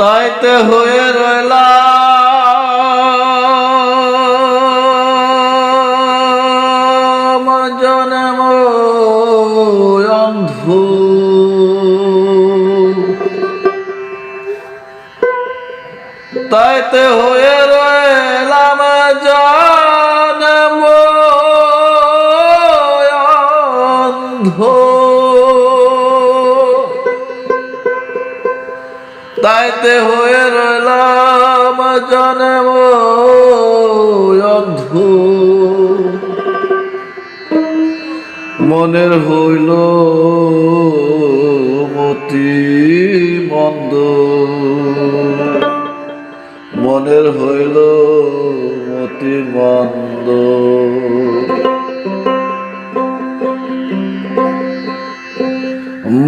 তাইতে হয়ে রইলাম তাইতে হয়ে রইলাম অন্ধ মনের হইল মতি মন্দ। মনের হইল মতি মন্দ।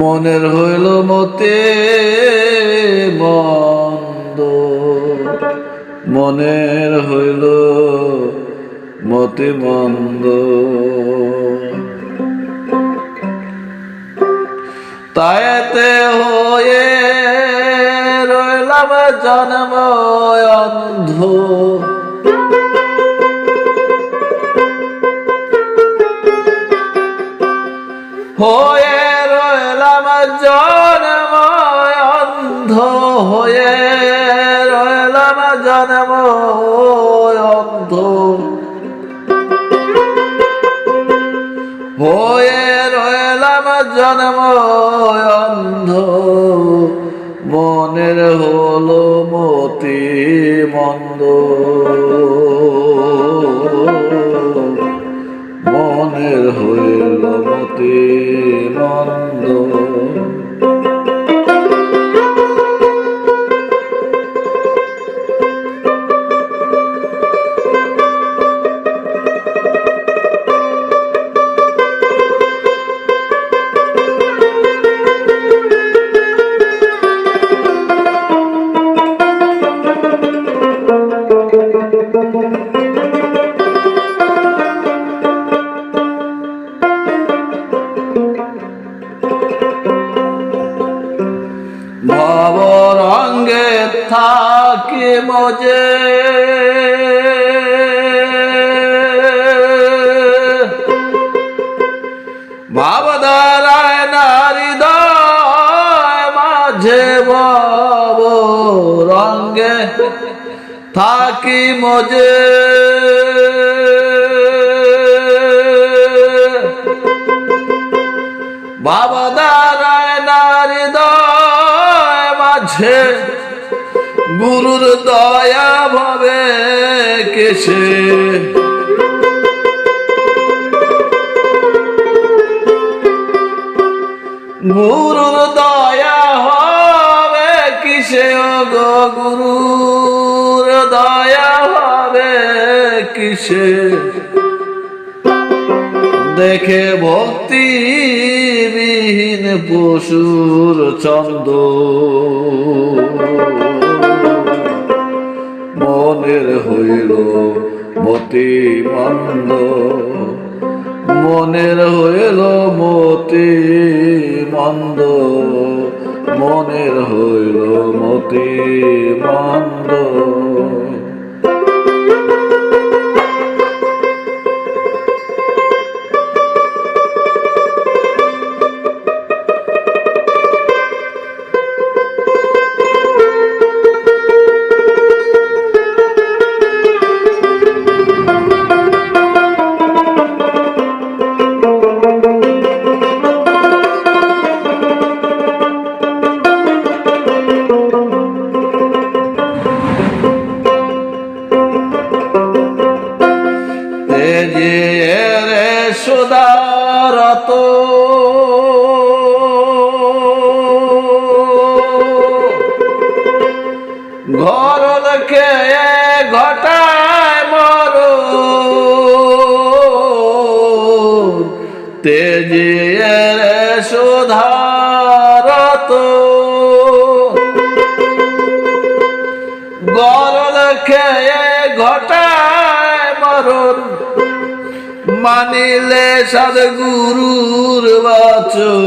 মনের হইল মতে মন্দ। মনের হইল মতে মন্দ। তাইতে হয়ে রইলাম জন্ম অন্ধ হয়ে রইলাম জন্ম অন্ধ হয়ে রইলাম জন্ম অন্ধ। হয়ে রইলাম জন্ম অন্ধ। মনের হলো মতি মন্দ। মনের হইল মতি মন্দ। ভব রঙ্গে থাকি মজে। ভাব দ্বারায় নারী দয় মাঝে ভব রঙ্গে থাকি মজে। বাবা দাঁড়ায় মাঝে গুরুর দয়া ভাবে কেসে গুরুর দয়া হবে কিসে গো গুরুর দয়া হবে কিসে? দেখে ভক্তি বিহীন পশুর ছন্দ। মনের হইল মতি মন্দ তেজে রে সুদারত। ঘর দেখে ঘটায় মর। তেজে রে সুধারত। গরল খেয়ে ঘটায় মরণ। মানিলে সাদ গুরুর বাচন।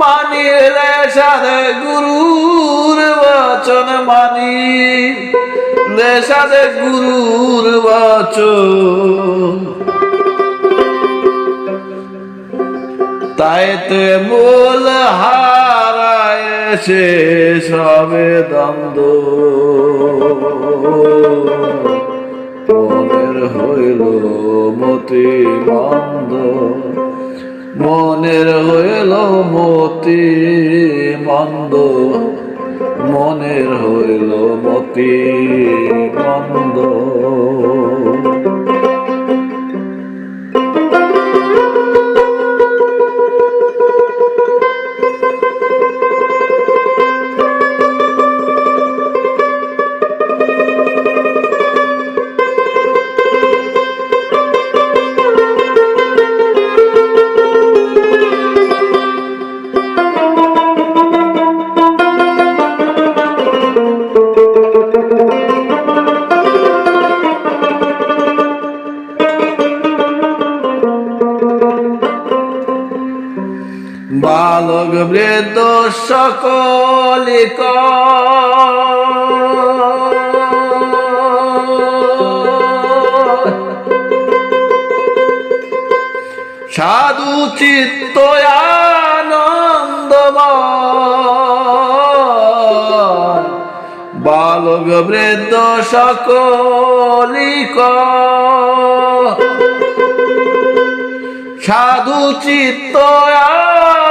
মানিলে সাধে গুরুর বচন মানি লে সাধে গুরুর বচন। তাইতে মূল হারায় সবে দ্বন্দ্ব মনের হইল মতি মন্দ মনের হইল মতি মন্দ মনের হইল মতি মন্দ বালক বৃদ্ধ সকলিক সাধু চিত্ত আনন্দময় বালক বৃদ্ধ সকলিক সাধু চিত্ত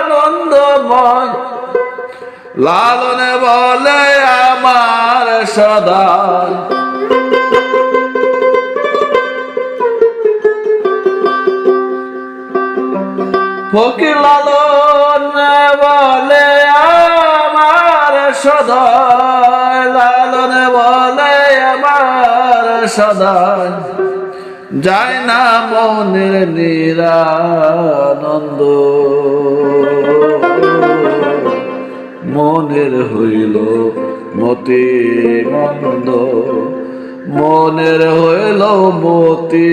আনন্দময়। লালনে বলে আমার সদা। ফকির লালনে বলে আমার সদা। লালনে বলে আমার সদা। যায় না মনের নিরানন্দ। মনের হইল, মতি মন্দ মনের হইল, মতি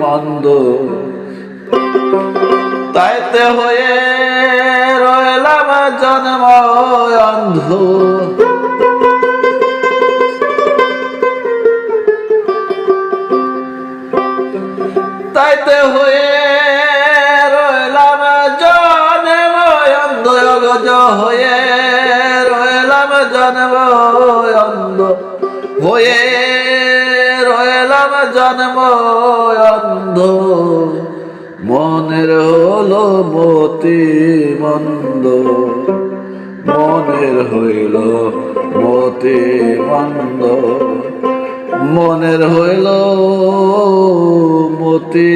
মন্দ তাইতে হয়ে রইলাম জন্ম অন্ধ তাইতে হয়ে রইলাম জন্ম অন্ধ হয়ে জন্ম অন্ধ হয়ে রইলাম জন্ম অন্ধ। মনের হলো মতি মন্দ। মনের হইল মতি মন্দ। মনের হইল মতি